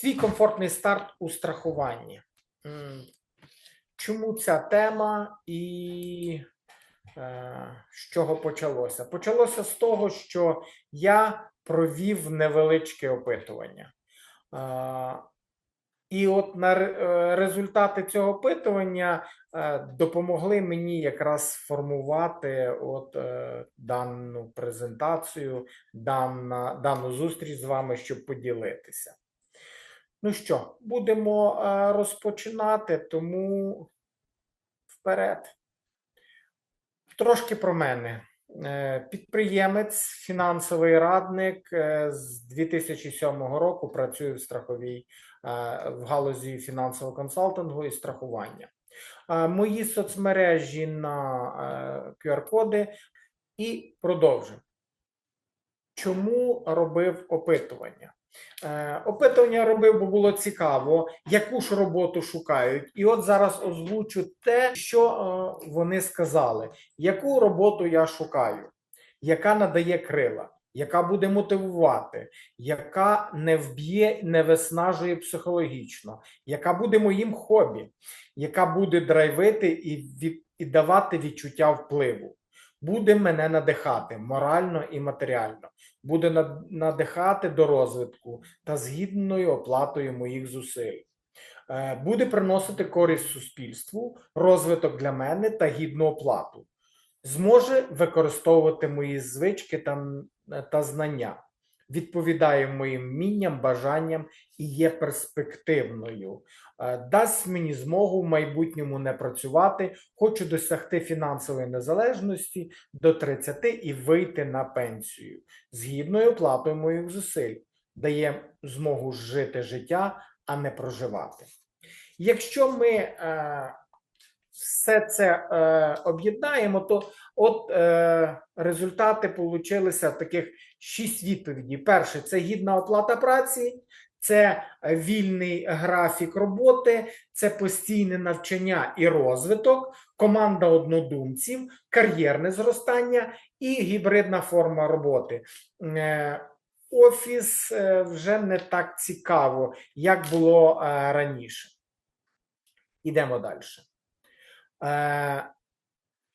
Твій комфортний старт у страхуванні. Чому ця тема і е, з чого почалося? Почалося з того, що я провів невеличке опитування. Е, і от на е, результати цього опитування е, допомогли мені якраз сформувати от е, дану презентацію, дана, дану зустріч з вами, щоб поділитися. Ну що, будемо е, розпочинати, тому вперед. Трошки про мене. Е, Підприємець, фінансовий радник е, з 2007 року працюю в страховій в галузі фінансового консалтингу і страхування. Мої соцмережі на QR-коди і продовжимо. Чому робив опитування? Е, Опитування робив, бо було цікаво, яку ж роботу шукають. І от зараз озвучу те, що е, вони сказали, яку роботу я шукаю, яка надає крила, яка буде мотивувати, яка не вб'є, не виснажує психологічно, яка буде моїм хобі, яка буде драйвити і, від, і давати відчуття впливу. Буде мене надихати морально і матеріально, буде надихати до розвитку та з гідною оплатою моїх зусиль. Е, Буде приносити користь суспільству, розвиток для мене та гідну оплату. Зможе використовувати мої звички та, та знання, відповідає моїм вмінням, бажанням і є перспективною. Е, Дасть мені змогу в майбутньому не працювати, хочу досягти фінансової незалежності до 30 і вийти на пенсію з гідною оплатою моїх зусиль, дає змогу жити життя, а не проживати. Якщо ми е, все це е, об'єднаємо, то от е, результати получилися таких шість відповідей. Перше це гідна оплата праці, це вільний графік роботи, це постійне навчання і розвиток, команда однодумців, кар'єрне зростання і гібридна форма роботи. Е, Офіс е, вже не так цікаво, як було е, раніше. Ідемо далі.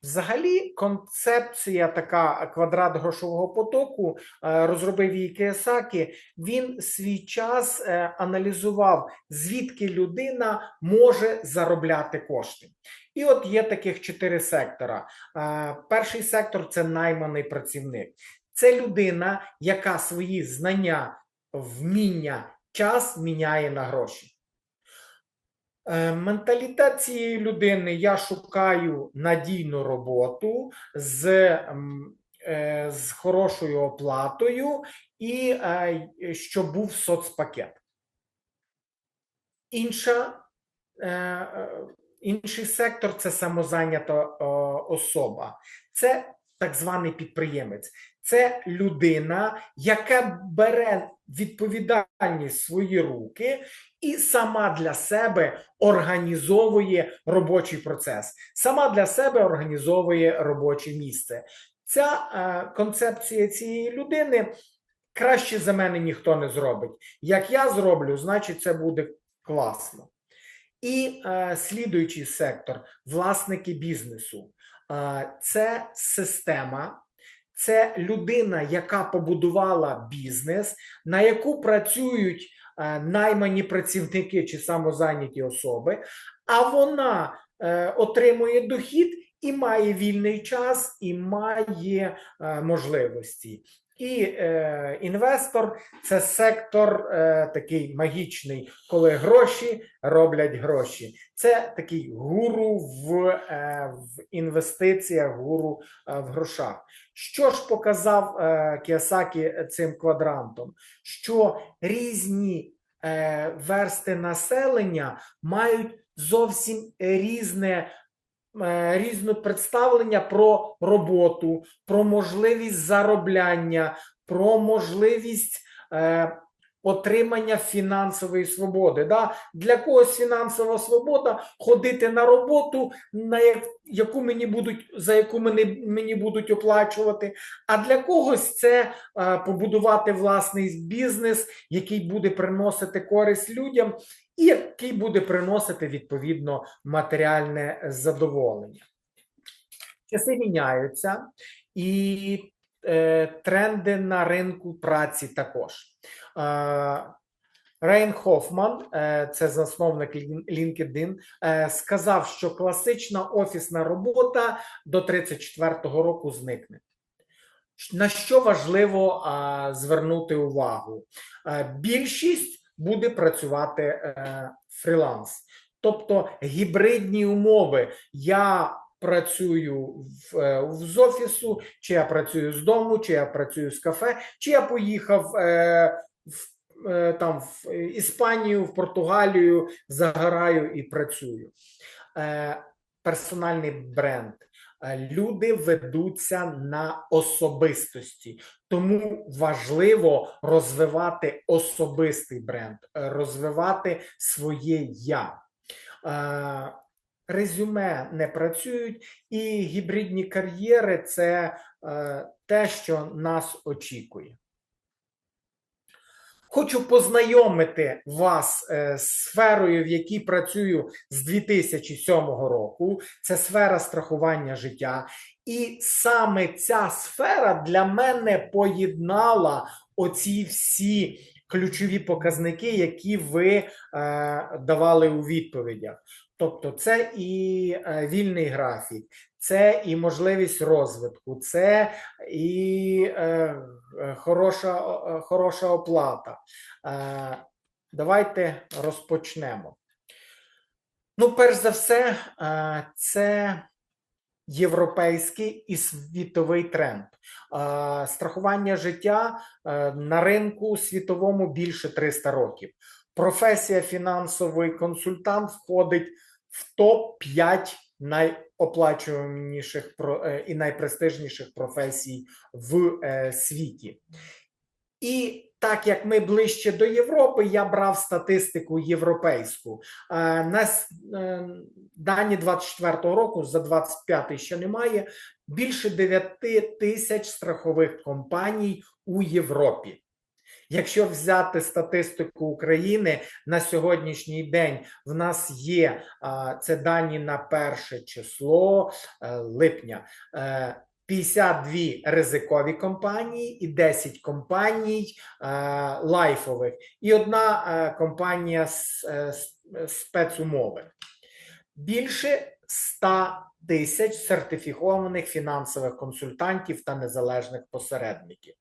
Взагалі, концепція така квадрат грошового потоку е, розробив її Кiyosaki. Він свій час е, аналізував, звідки людина може заробляти кошти. І от є таких чотири сектора. Е, Перший сектор це найманий працівник. Це людина, яка свої знання, вміння, час міняє на гроші. Е, Менталітет цієї людини я шукаю надійну роботу з, е, з хорошою оплатою і е, щоб був соцпакет. Інша, інший сектор це самозайнята особа. Це так званий підприємець. Це людина, яка бере відповідальність свої руки і сама для себе організовує робочий процес, сама для себе організовує робоче місце. Ця е, концепція цієї людини краще за мене ніхто не зробить. Як я зроблю, значить це буде класно. І е, слідуючий сектор власники бізнесу. Е, це система. Це людина, яка побудувала бізнес, на яку працюють е, наймані працівники чи самозайняті особи, а вона е, отримує дохід і має вільний час, і має е, можливості. І е, інвестор це сектор е, такий магічний, коли гроші роблять гроші. Це такий гуру в, е, в інвестиціях, гуру е, в грошах. Що ж показав е, Кіосакі цим квадрантом? Що різні е, версти населення мають зовсім різне. Е, Різне представлення про роботу, про можливість заробляння, про можливість е, отримання фінансової свободи. Да? Для когось фінансова свобода ходити на роботу, на яку мені будуть за яку мені, мені будуть оплачувати. А для когось це е, побудувати власний бізнес, який буде приносити користь людям, і який буде приносити відповідно матеріальне задоволення. Часи міняються, і е, тренди на ринку праці також. Е, Рейн Хофман, це засновник LinkedIn, е, сказав, що класична офісна робота до 34-го року зникне. На що важливо звернути увагу? Е, Більшість буде працювати е, фріланс, тобто гібридні умови. Я працюю в, е, з офісу, чи я працюю з дому, чи я працюю з кафе, чи я поїхав е, в, е, там, в Іспанію, в Португалію, загораю і працюю. Е, персональний бренд. Люди ведуться на особистості, тому важливо розвивати особистий бренд, е, розвивати своє я. Е, Резюме не працюють, і гібридні кар'єри це е, те, що нас очікує. Хочу познайомити вас з сферою, в якій працюю з 2007 року. Це сфера страхування життя. І саме ця сфера для мене поєднала оці всі ключові показники, які ви е, давали у відповідях. Тобто, це і е, вільний графік, це і можливість розвитку, це і е, е, хороша, е, хороша оплата. Е, Давайте розпочнемо. Ну, перш за все, е, це європейський і світовий тренд. Страхування життя е, на ринку світовому більше 300 років. Професія фінансовий консультант входить в топ-5 найоплачуваніших е, і найпрестижніших професій в е, світі. І так як ми ближче до Європи, я брав статистику європейську. Е, На е, дані 24-го року, за 25-й ще немає, більше 9 тисяч страхових компаній у Європі. Якщо взяти статистику України на сьогоднішній день, в нас є це дані на перше число е, липня. Е, 52 ризикові компанії і 10 компаній е, лайфових, і одна е, компанія з е, спецумови. Більше 100 тисяч сертифікованих фінансових консультантів та незалежних посередників.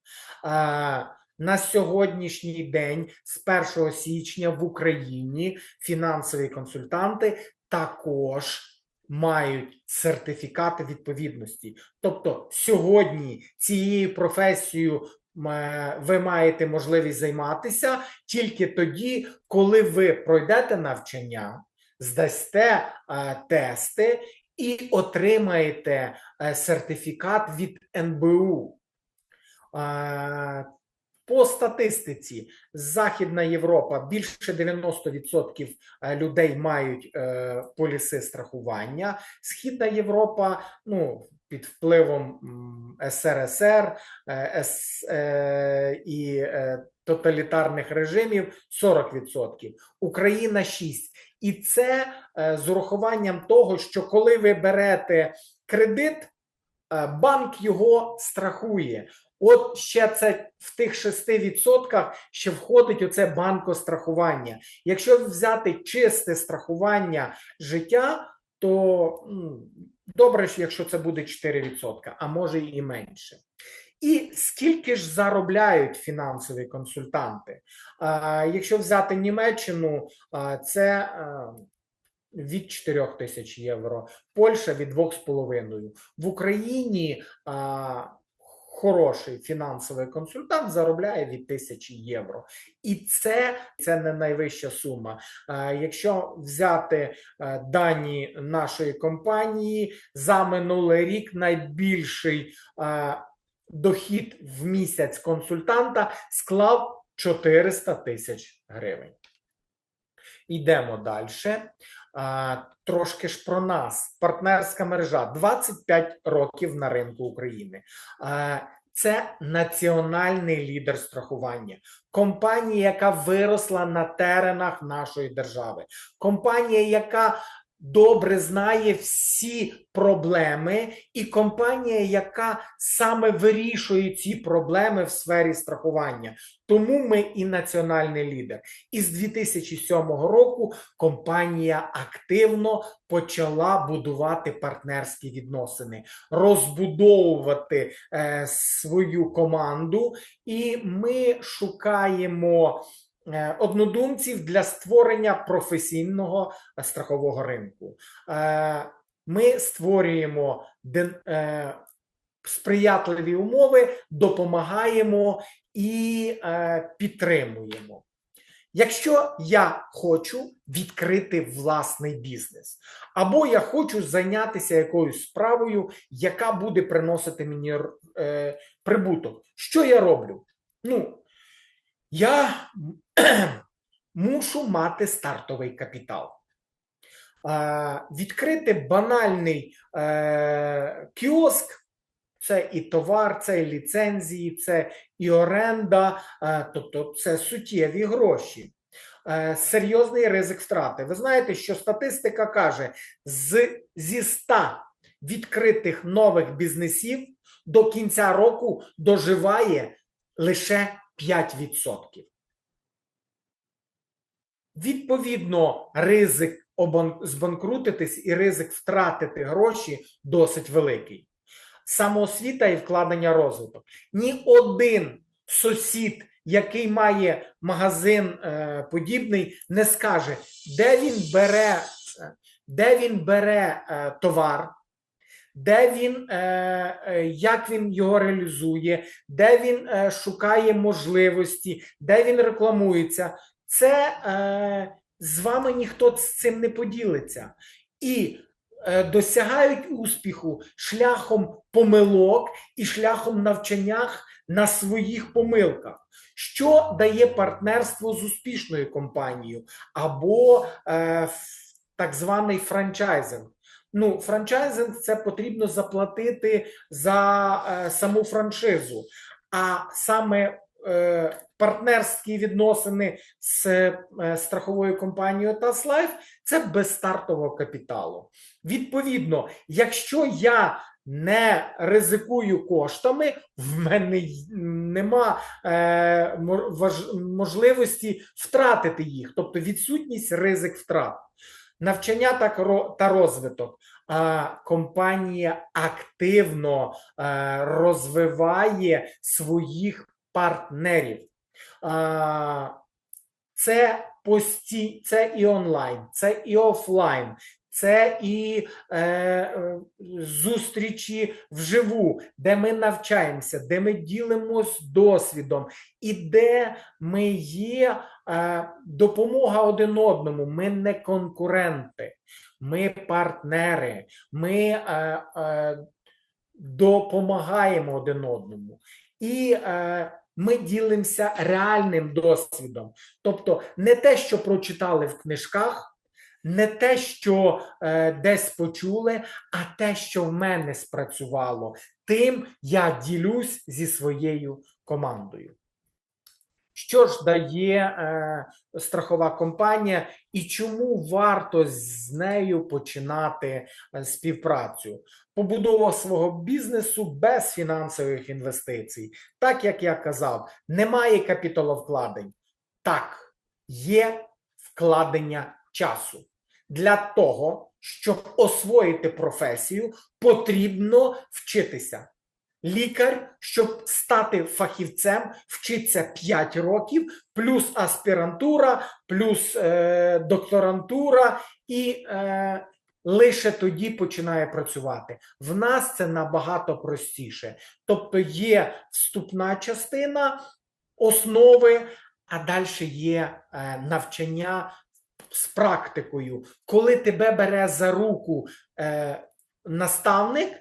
Е, на сьогоднішній день, з 1 січня, в Україні фінансові консультанти також мають сертифікати відповідності. Тобто, сьогодні цією професією ви маєте можливість займатися тільки тоді, коли ви пройдете навчання, здасте е, тести і отримаєте е, сертифікат від НБУ. По статистиці, Західна Європа більше 90% е, людей мають е, поліси страхування. Східна Європа, ну під впливом СРСР е, і тоталітарних режимів 40%. Україна 6%. І це з урахуванням того, що коли ви берете кредит, банк його страхує. От ще це в тих 6% ще входить оце банкострахування. Якщо взяти чисте страхування життя, то добре, якщо це буде 4%, а може і менше. І скільки ж заробляють фінансові консультанти? Якщо взяти Німеччину, це а, від 4 тисяч євро, Польща від 2,5. В Україні а, хороший фінансовий консультант заробляє від тисячі євро. І це, це не найвища сума. А, якщо взяти а, дані нашої компанії, за минулий рік найбільший а, дохід в місяць консультанта склав 400 тисяч гривень. Йдемо далі. Трошки ж про нас. Партнерська мережа 25 років на ринку України. Це національний лідер страхування, компанія, яка виросла на теренах нашої держави, компанія, яка добре знає всі проблеми, і компанія, яка саме вирішує ці проблеми в сфері страхування. Тому ми і національний лідер. І з 2007 року компанія активно почала будувати партнерські відносини, розбудовувати е, свою команду, і ми шукаємо. Е, Однодумців для створення професійного е, страхового ринку. Е, Ми створюємо сприятливі умови, допомагаємо і підтримуємо. Якщо я хочу відкрити власний бізнес, або я хочу зайнятися якоюсь справою, яка буде приносити мені е, прибуток, що я роблю? Ну, я мушу мати стартовий капітал. Відкрити банальний е, кіоск. Це і товар, це і ліцензії, це і оренда, е, тобто це суттєві гроші. Е, Серйозний ризик втрати. Ви знаєте, що статистика каже: з, зі 100 відкритих нових бізнесів до кінця року доживає лише 5%. Відповідно, ризик збанкрутитись і ризик втратити гроші досить великий самоосвіта і вкладення розвиток. Ні один сусід, який має магазин е, подібний, не скаже, де він бере, де він бере е, товар, де він, е, е, як він його реалізує, де він е, шукає можливості, де він рекламується. Це е, з вами ніхто з цим не поділиться. І е, досягають успіху шляхом помилок і шляхом навчання на своїх помилках. Що дає партнерство з успішною компанією або е, так званий франчайзинг? Ну, франчайзинг це потрібно заплатити за е, саму франшизу, а саме е, партнерські відносини з е, страховою компанією TASLife – це без стартового капіталу. Відповідно, якщо я не ризикую коштами, в мене нема е, можливості втратити їх, тобто відсутність ризик втрат. Навчання та розвиток. А, компанія активно е, розвиває своїх партнерів. Це пості, це і онлайн, це і офлайн, це і е, зустрічі вживу, де ми навчаємося, де ми ділимось досвідом, і де ми є е, допомога один одному. Ми не конкуренти, ми партнери, ми е, е, допомагаємо один одному. І е, ми ділимося реальним досвідом. Тобто не те, що прочитали в книжках, не те, що е, десь почули, а те, що в мене спрацювало. Тим я ділюсь зі своєю командою. Що ж дає е, страхова компанія і чому варто з нею починати е, співпрацю? Побудова свого бізнесу без фінансових інвестицій. Так як я казав, немає капіталовкладень. Так, є вкладення часу. Для того, щоб освоїти професію, потрібно вчитися. Лікар, щоб стати фахівцем, вчиться 5 років, плюс аспірантура, плюс е, докторантура, і е, лише тоді починає працювати. В нас це набагато простіше. Тобто є вступна частина основи, а далі є е, навчання з практикою, коли тебе бере за руку е, наставник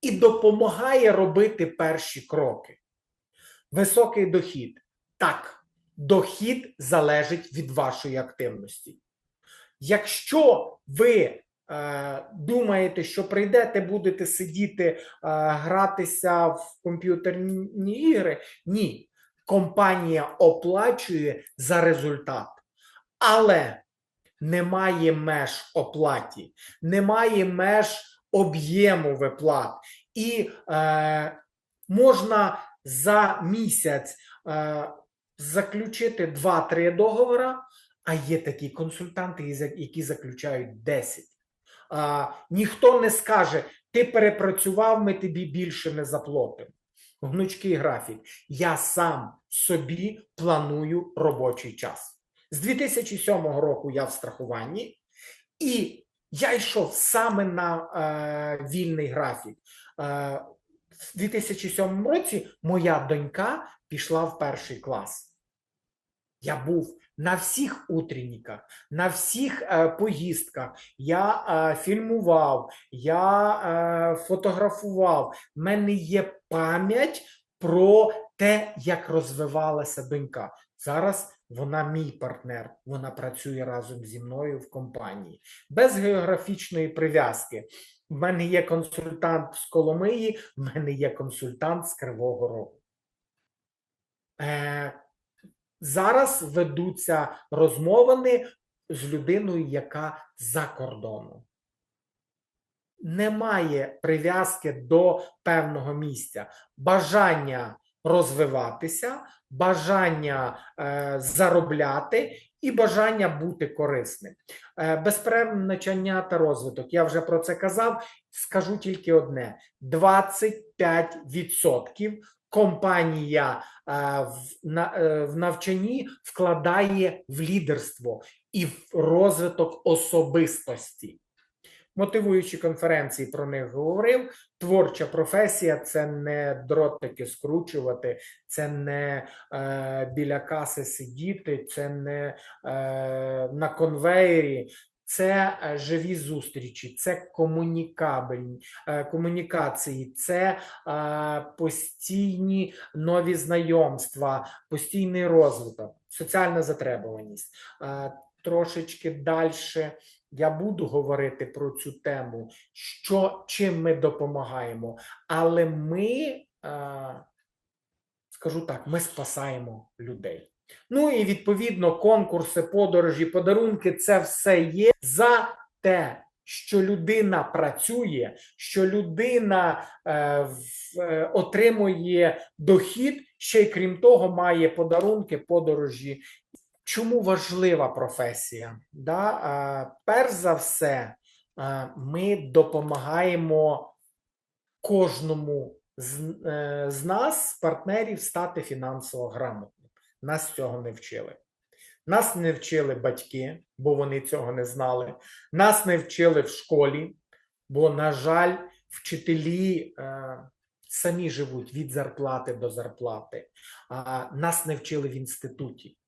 і допомагає робити перші кроки. Високий дохід. Так, дохід залежить від вашої активності. Якщо ви думаєте, що прийдете, будете сидіти, е, гратися в комп'ютерні ігри, ні. Компанія оплачує за результат. Але немає меж оплаті, немає меж об'єму виплат. І е, можна за місяць е, заключити 2-3 договори, а є такі консультанти, які заключають 10. Ніхто не скаже, ти перепрацював, ми тобі більше не заплатимо. Гнучкий графік. Я сам собі планую робочий час. З 2007 року я в страхуванні, і я йшов саме на е, вільний графік. Е, в 2007 році моя донька пішла в перший клас. Я був на всіх утренніках, на всіх е, поїздках. Я е, фільмував, я е, фотографував. У мене є пам'ять про те, як розвивалася донька. Зараз вона мій партнер, вона працює разом зі мною в компанії. Без географічної прив'язки. В мене є консультант з Коломиї, в мене є консультант з Кривого Рогу. Е, Зараз ведуться розмовини з людиною, яка за кордоном. Немає прив'язки до певного місця. Бажання розвиватися, бажання е, заробляти і бажання бути корисним. Е, безперервне навчання та розвиток. Я вже про це казав. Скажу тільки одне: 25% компанія е, е, в навчанні вкладає в лідерство і в розвиток особистості. Мотивуючі конференції про них говорив. Творча професія це не дротики скручувати, це не е, біля каси сидіти, це не е, на конвеєрі, це е, живі зустрічі, це комунікабельні е, комунікації, це е, постійні нові знайомства, постійний розвиток, соціальна затребуваність. Трошечки далі я буду говорити про цю тему, що чим ми допомагаємо, але ми, скажу так, ми спасаємо людей. Ну і відповідно конкурси, подорожі, подарунки це все є за те, що людина працює, що людина е, в, е, отримує дохід, ще й крім того, має подарунки, подорожі. Чому важлива професія? Да? Е, перш за все, е, ми допомагаємо кожному з, е, з нас, партнерів, стати фінансово грамотним. Нас цього не вчили. Нас не вчили батьки, бо вони цього не знали. Нас не вчили в школі, бо, на жаль, вчителі е, самі живуть від зарплати до зарплати. А нас не вчили в інституті.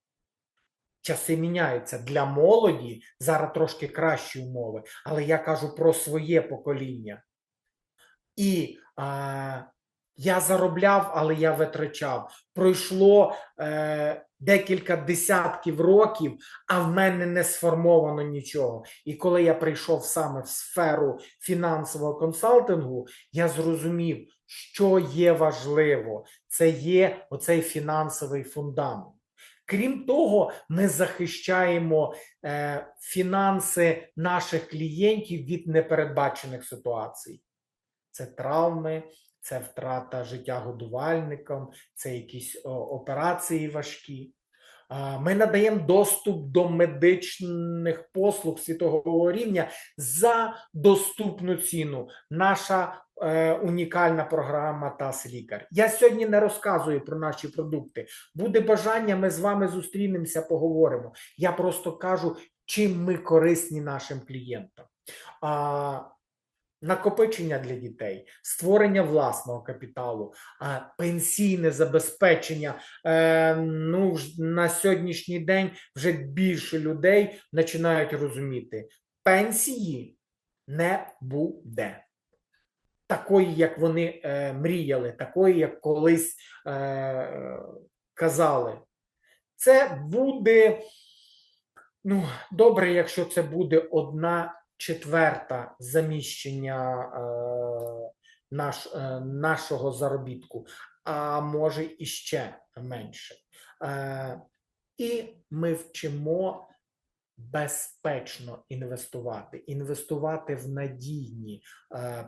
Часи міняються для молоді зараз трошки кращі умови, але я кажу про своє покоління. І а, я заробляв, але я витрачав. Пройшло е, декілька десятків років, а в мене не сформовано нічого. І коли я прийшов саме в сферу фінансового консалтингу, я зрозумів, що є важливо. Це є оцей фінансовий фундамент. Крім того, ми захищаємо е, фінанси наших клієнтів від непередбачених ситуацій. Це травми, це втрата життя годувальникам, це якісь операції важкі. Ми надаємо доступ до медичних послуг світового рівня за доступну ціну. Наша е, унікальна програма ТАС Лікар. Я сьогодні не розказую про наші продукти. Буде бажання, ми з вами зустрінемося, поговоримо. Я просто кажу, чим ми корисні нашим клієнтам. А, накопичення для дітей, створення власного капіталу, пенсійне забезпечення. Е, ну, на сьогоднішній день вже більше людей починають розуміти, пенсії не буде. Такої, як вони е, мріяли, такої, як колись е, казали. Це буде ну, добре, якщо це буде одна четверта заміщення е, наш, е, нашого заробітку, а може і ще менше. Е, і ми вчимо безпечно інвестувати, інвестувати в надійні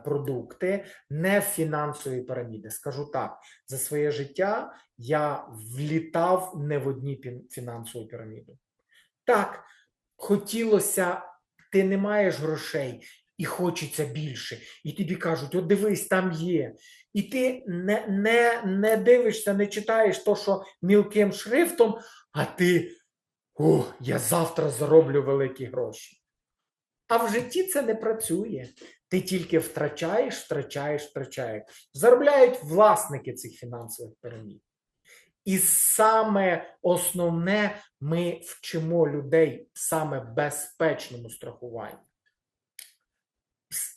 продукти, не в фінансові піраміди. Скажу так, за своє життя я влітав не в одні фінансову піраміду. Так, хотілося, ти не маєш грошей і хочеться більше. І тобі кажуть: от дивись, там є. І ти не, не, не дивишся, не читаєш то, що мілким шрифтом, а ти о, я завтра зароблю великі гроші. А в житті це не працює. Ти тільки втрачаєш, втрачаєш, втрачаєш. Заробляють власники цих фінансових пірамід. І саме основне, ми вчимо людей саме безпечному страхуванню.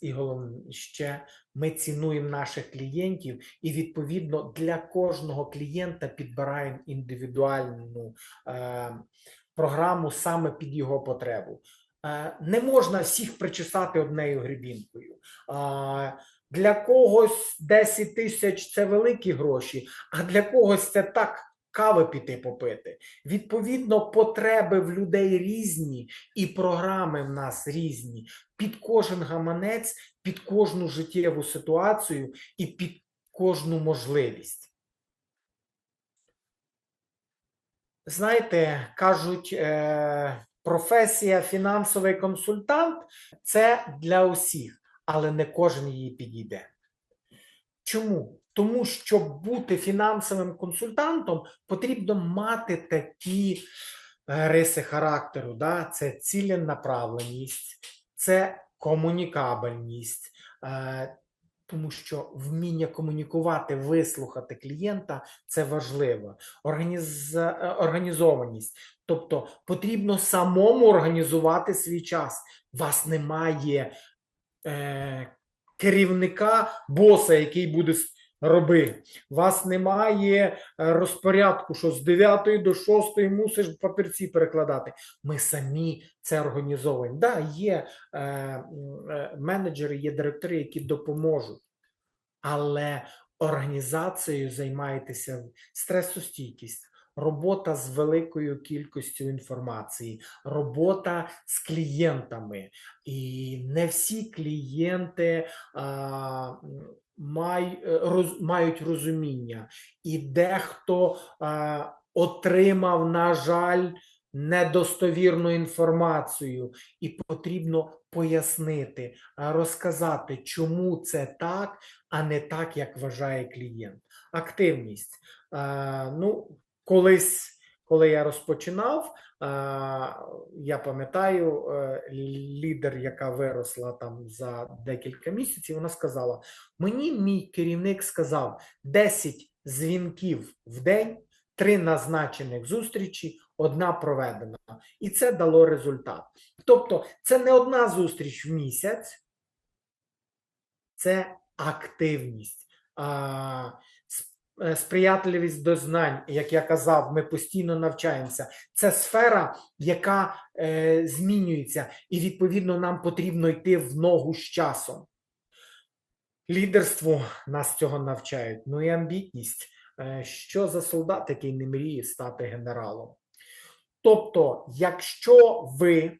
І головне ще ми цінуємо наших клієнтів, і відповідно для кожного клієнта підбираємо індивідуальну е, програму саме під його потребу. Е, не можна всіх причесати однею грібінкою. Для когось 10 тисяч це великі гроші, а для когось це так кави піти попити. Відповідно, потреби в людей різні, і програми в нас різні. Під кожен гаманець, під кожну життєву ситуацію і під кожну можливість. Знаєте, кажуть, е, професія фінансовий консультант це для усіх, але не кожен її підійде. Чому? Тому що бути фінансовим консультантом потрібно мати такі е, риси характеру. Да? Це ціленаправленість, це комунікабельність, е, тому що вміння комунікувати, вислухати клієнта це важливо. Організ... е, Організованість. Тобто потрібно самому організувати свій час. Вас немає е, керівника, боса, який буде робити. Вас немає е, розпорядку, що з 9 до 6 мусиш папірці перекладати. Ми самі це організовуємо. Да, є е, е, менеджери, є директори, які допоможуть, але організацією займаєтеся стресостійкість. Робота з великою кількістю інформації, робота з клієнтами. І не всі клієнти а, май, е, роз, мають розуміння, і дехто а, отримав, на жаль, недостовірну інформацію, і потрібно пояснити, розказати, чому це так, а не так, як вважає клієнт. Активність. А, ну, колись, коли я розпочинав, я пам'ятаю, е, лідер, яка виросла там за декілька місяців, вона сказала: мені мій керівник сказав 10 дзвінків в день, 3 назначених зустрічі, одна проведена. І це дало результат. Тобто, це не одна зустріч в місяць, це активність. Сприятливість до знань, як я казав, ми постійно навчаємося. Це сфера, яка е, змінюється, і відповідно нам потрібно йти в ногу з часом. Лідерство нас цього навчають. Ну і амбітність. Е, Що за солдат, який не мріє стати генералом? Тобто, якщо ви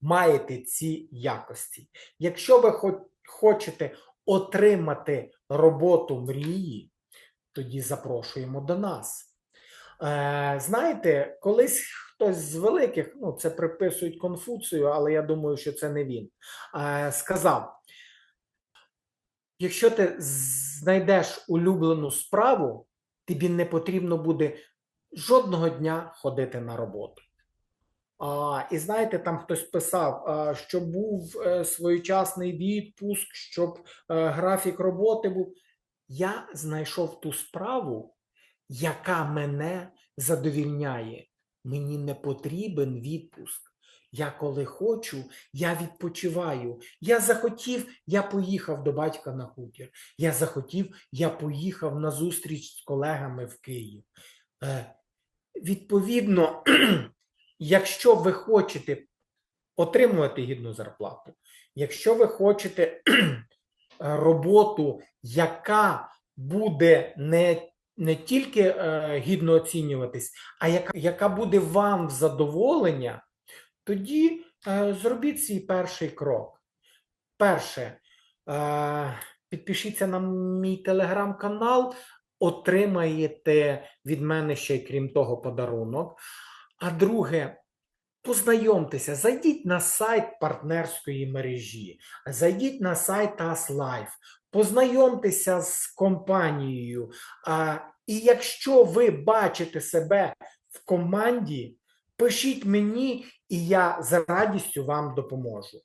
маєте ці якості, якщо ви хочете отримати роботу мрії, тоді запрошуємо до нас. Е, знаєте, колись хтось з великих, ну це приписують Конфуцію, але я думаю, що це не він, е, сказав: якщо ти знайдеш улюблену справу, тобі не потрібно буде жодного дня ходити на роботу. А, і знаєте, там хтось писав, а, що був е, своєчасний відпуск, щоб е, графік роботи був. Я знайшов ту справу, яка мене задовільняє. Мені не потрібен відпуск. Я коли хочу, я відпочиваю. Я захотів, я поїхав до батька на хутір. Я захотів, я поїхав на зустріч з колегами в Київ. Е, відповідно, якщо ви хочете отримувати гідну зарплату, якщо ви хочете роботу, яка буде не, не тільки е, гідно оцінюватись, а яка, яка буде вам в задоволення, тоді е, зробіть свій перший крок. Перше, е, підпишіться на мій телеграм-канал, отримаєте від мене ще й крім того подарунок. А друге, познайомтеся, зайдіть на сайт партнерської мережі, зайдіть на сайт AsLife, познайомтеся з компанією. А, і якщо ви бачите себе в команді, пишіть мені, і я з радістю вам допоможу.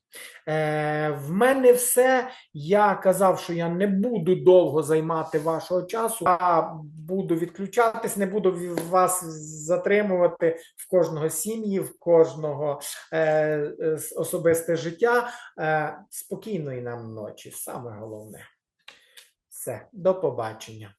Е, в мене все. Я казав, що я не буду довго займати вашого часу, а буду відключатись, не буду вас затримувати в кожного сім'ї, в кожного е, е, особисте життя. Е, спокійної нам ночі, саме головне. Все, до побачення.